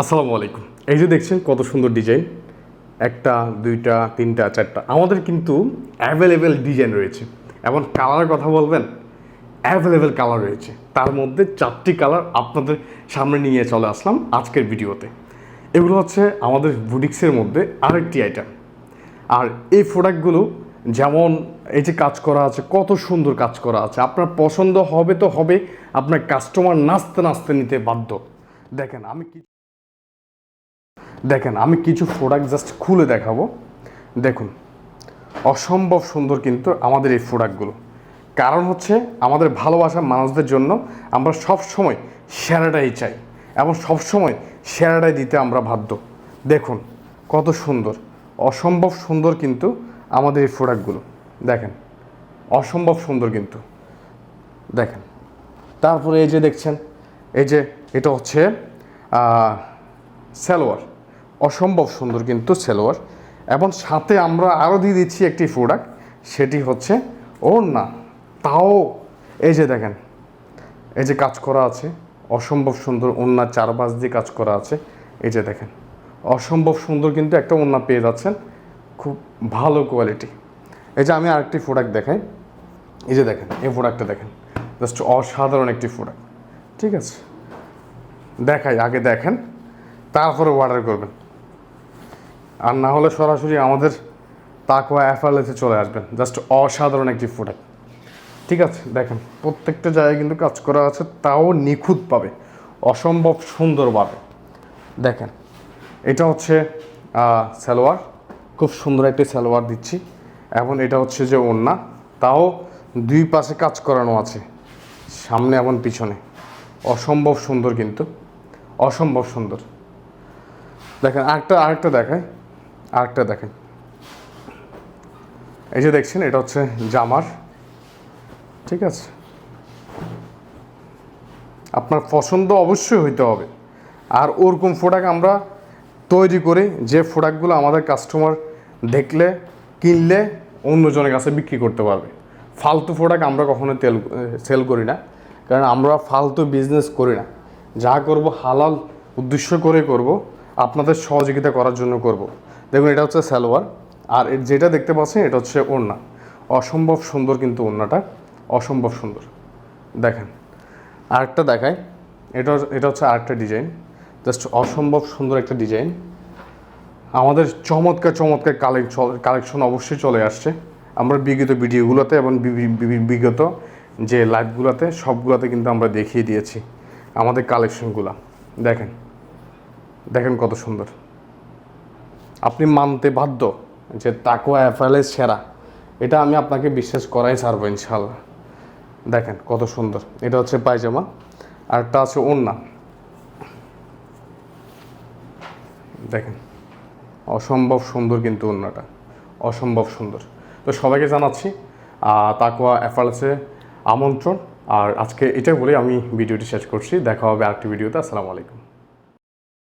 আসসালামু আলাইকুম। এই যে দেখছেন কত সুন্দর ডিজাইন। একটা, দুইটা, তিনটা, চারটা। আমাদের কিন্তু অ্যাভেলেবেল ডিজাইন রয়েছে। এবং কালারের কথা বলবেন অ্যাভেলেবেল কালার রয়েছে। তার মধ্যে চারটি কালার আপনাদের সামনে নিয়ে চলে আসলাম আজকের ভিডিওতে। এগুলো হচ্ছে আমাদের বুটিক্সের মধ্যে আরেকটি আইটেম আর এই প্রোডাক্টগুলো যেমন এই যে কাজ করা আছে, কত সুন্দর কাজ করা আছে। আপনার পছন্দ হবে তো হবে, আপনার কাস্টমার নাচতে নাচতে নিতে বাধ্য। দেখেন, আমি কি দেখেন, আমি কিছু প্রোডাক্ট জাস্ট খুলে দেখাবো। দেখুন, অসম্ভব সুন্দর কিন্তু আমাদের এই প্রোডাক্টগুলো কারণ হচ্ছে, আমাদের ভালোবাসা মানুষদের জন্য আমরা সব সময় সেরাটাই চাই এবং সব সময় সেরাটাই দিতে আমরা বাধ্য। দেখুন, কত সুন্দর, অসম্ভব সুন্দর কিন্তু আমাদের এই প্রোডাক্টগুলো দেখেন, অসম্ভব সুন্দর কিন্তু। দেখেন, তারপরে এই যে দেখছেন, এই যে এটা হচ্ছে সালোয়ার। অসম্ভব সুন্দর কিন্তু সেলোয়ার। এবং সাথে আমরা আরও দিয়ে দিচ্ছি একটি প্রোডাক্ট সেটি হচ্ছে ওর না তাও এই যে দেখেন, এই যে কাজ করা আছে, অসম্ভব সুন্দর ওড়নার চারপাশ দিয়ে কাজ করা আছে, এই যে দেখেন। অসম্ভব সুন্দর কিন্তু একটা ওড়না পেয়ে যাচ্ছেন, খুব ভালো কোয়ালিটি এই যে আমি আরেকটি প্রোডাক্ট দেখাই। এই যে দেখেন, এই প্রোডাক্টটা দেখেন জাস্ট অসাধারণ একটি প্রোডাক্ট ঠিক আছে? দেখাই, আগে দেখেন, তারপরে অর্ডার করবেন। আর না হলে সরাসরি আমাদের তাকওয়া অ্যাফালেতে চলে আসবেন। জাস্ট অসাধারণ একটি প্রোডাক্ট ঠিক আছে, দেখেন, প্রত্যেকটা জায়গায় কিন্তু কাজ করা আছে, তাও নিখুঁতভাবে অসম্ভব সুন্দরভাবে দেখেন, এটা হচ্ছে সালোয়ার, খুব সুন্দর একটি সালোয়ার দিচ্ছি। এবং এটা হচ্ছে যে ওড়না তাও দুই পাশে কাজ করানো আছে, সামনে এবং পিছনে। অসম্ভব সুন্দর কিন্তু, অসম্ভব সুন্দর। দেখেন, আরেকটা আরেকটা দেখায় আরেকটা দেখেন। এই যে দেখছেন, এটা হচ্ছে জামার, ঠিক আছে? আপনার পছন্দ অবশ্যই হইতে হবে। আর ওরকম প্রোডাক্ট আমরা তৈরি করি যে প্রোডাক্টগুলো আমাদের কাস্টমার দেখলে, কিনলে, অন্যজনের কাছে বিক্রি করতে পারবে। ফালতু প্রোডাক্ট আমরা কখনো তেল সেল করি না। কারণ আমরা ফালতু বিজনেস করি না। যা করব হালাল উদ্দেশ্য করে করব, আপনাদের সহযোগিতা করার জন্য করব। দেখুন, এটা হচ্ছে সালোয়ার, আর যেটা দেখতে পাচ্ছেন, এটা হচ্ছে ওড়না। অসম্ভব সুন্দর কিন্তু ওড়নাটা, অসম্ভব সুন্দর। দেখেন, আরেকটা দেখায় এটা এটা হচ্ছে আরেকটা ডিজাইন, জাস্ট অসম্ভব সুন্দর একটা ডিজাইন। আমাদের চমৎকার চমৎকার কালেকশন কালেকশন অবশ্যই চলে আসছে। আমরা বিগত ভিডিওগুলোতে এবং বিগত যে লাইভগুলোতে, সবগুলোতে কিন্তু আমরা দেখিয়ে দিয়েছি আমাদের কালেকশনগুলো। দেখেন দেখেন কত সুন্দর। আপনি মানতে বাধ্য যে তাকুয়া অ্যাফালের সেরা। এটা আমি আপনাকে বিশ্বাস করাই ছাড়বো ইনশাল্লাহ দেখেন কত সুন্দর। এটা হচ্ছে পায়জামা আর একটা আছে ওড়না। দেখেন, অসম্ভব সুন্দর কিন্তু ওড়নাটা। অসম্ভব সুন্দর। তো সবাইকে জানাচ্ছি তাকুয়া অ্যাফালেসে আমন্ত্রণ। আর আজকে এটাই বলে আমি ভিডিওটি শেষ করছি। দেখা হবে আরেকটি ভিডিওতে। আসসালামু আলাইকুম।